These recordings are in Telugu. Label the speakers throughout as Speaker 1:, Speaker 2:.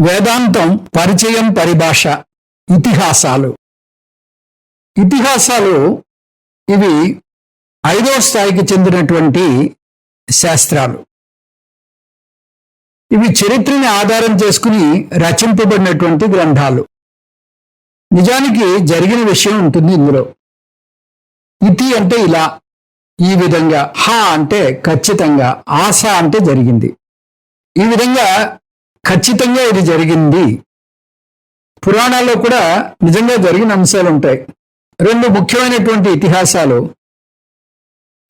Speaker 1: వేదాంతం పరిచయం పరిభాష ఇతిహాసాలు. ఇతిహాసాలు ఇవి ఐదో స్థాయికి చెందినటువంటి శాస్త్రాలు. ఇవి చరిత్రని ఆధారం చేసుకుని రచింపబడినటువంటి గ్రంథాలు. నిజానికి జరిగిన విషయం ఉంటుంది ఇందులో. ఇతి అంటే ఇలా ఈ విధంగా హా అంటే ఖచ్చితంగా ఆశ అంటే జరిగింది. ఈ విధంగా ఖచ్చితంగా ఇది జరిగింది. పురాణాల్లో కూడా నిజంగా జరిగిన అంశాలు ఉంటాయి. రెండు ముఖ్యమైనటువంటి ఇతిహాసాలు.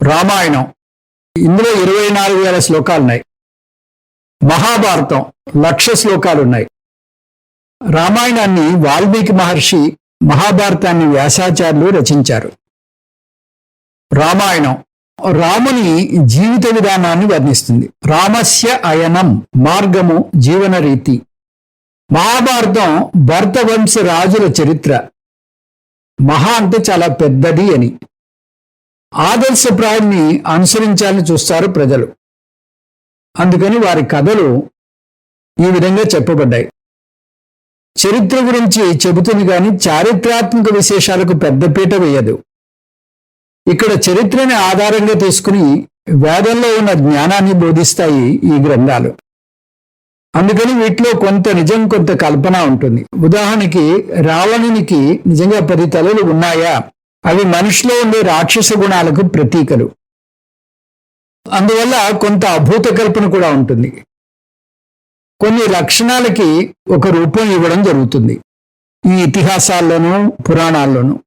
Speaker 1: రామాయణం. ఇందులో ఇరవై నాలుగు వేల శ్లోకాలు ఉన్నాయి. మహాభారతం. లక్ష శ్లోకాలు ఉన్నాయి. రామాయణాన్ని వాల్మీకి మహర్షి మహాభారతాన్ని వ్యాసాచార్యులు రచించారు. రామాయణం. రాముని జీవిత విధానాన్ని వర్ణిస్తుంది. రామస్య అయనం మార్గము జీవన రీతి మహాభారతం భరతవంశ రాజుల చరిత్ర. మహా అంటే చాలా పెద్దది అని. ఆదర్శప్రాయాన్ని అనుసరించాలని చూస్తారు ప్రజలు. అందుకని వారి కథలు ఈ విధంగా చెప్పబడ్డాయి. చరిత్ర గురించి చెబుతుంది కానీ చారిత్రాత్మక విశేషాలకు పెద్దపీట వేయదు. ఇక్కడ చరిత్రని ఆధారంగా తీసుకుని వేదంలో ఉన్న జ్ఞానాన్ని బోధిస్తాయి ఈ గ్రంథాలు. అందుకని వీటిలో కొంత నిజం కొంత కల్పన ఉంటుంది. ఉదాహరణకి రావణునికి నిజంగా పది తలలు ఉన్నాయా? అవి మనిషిలో ఉండే రాక్షస గుణాలకు ప్రతీకలు. అందువల్ల కొంత అభూత కల్పన కూడా ఉంటుంది. కొన్ని లక్షణాలకి ఒక రూపం ఇవ్వడం జరుగుతుంది. ఈ ఇతిహాసాల్లోనూ పురాణాల్లోనూ.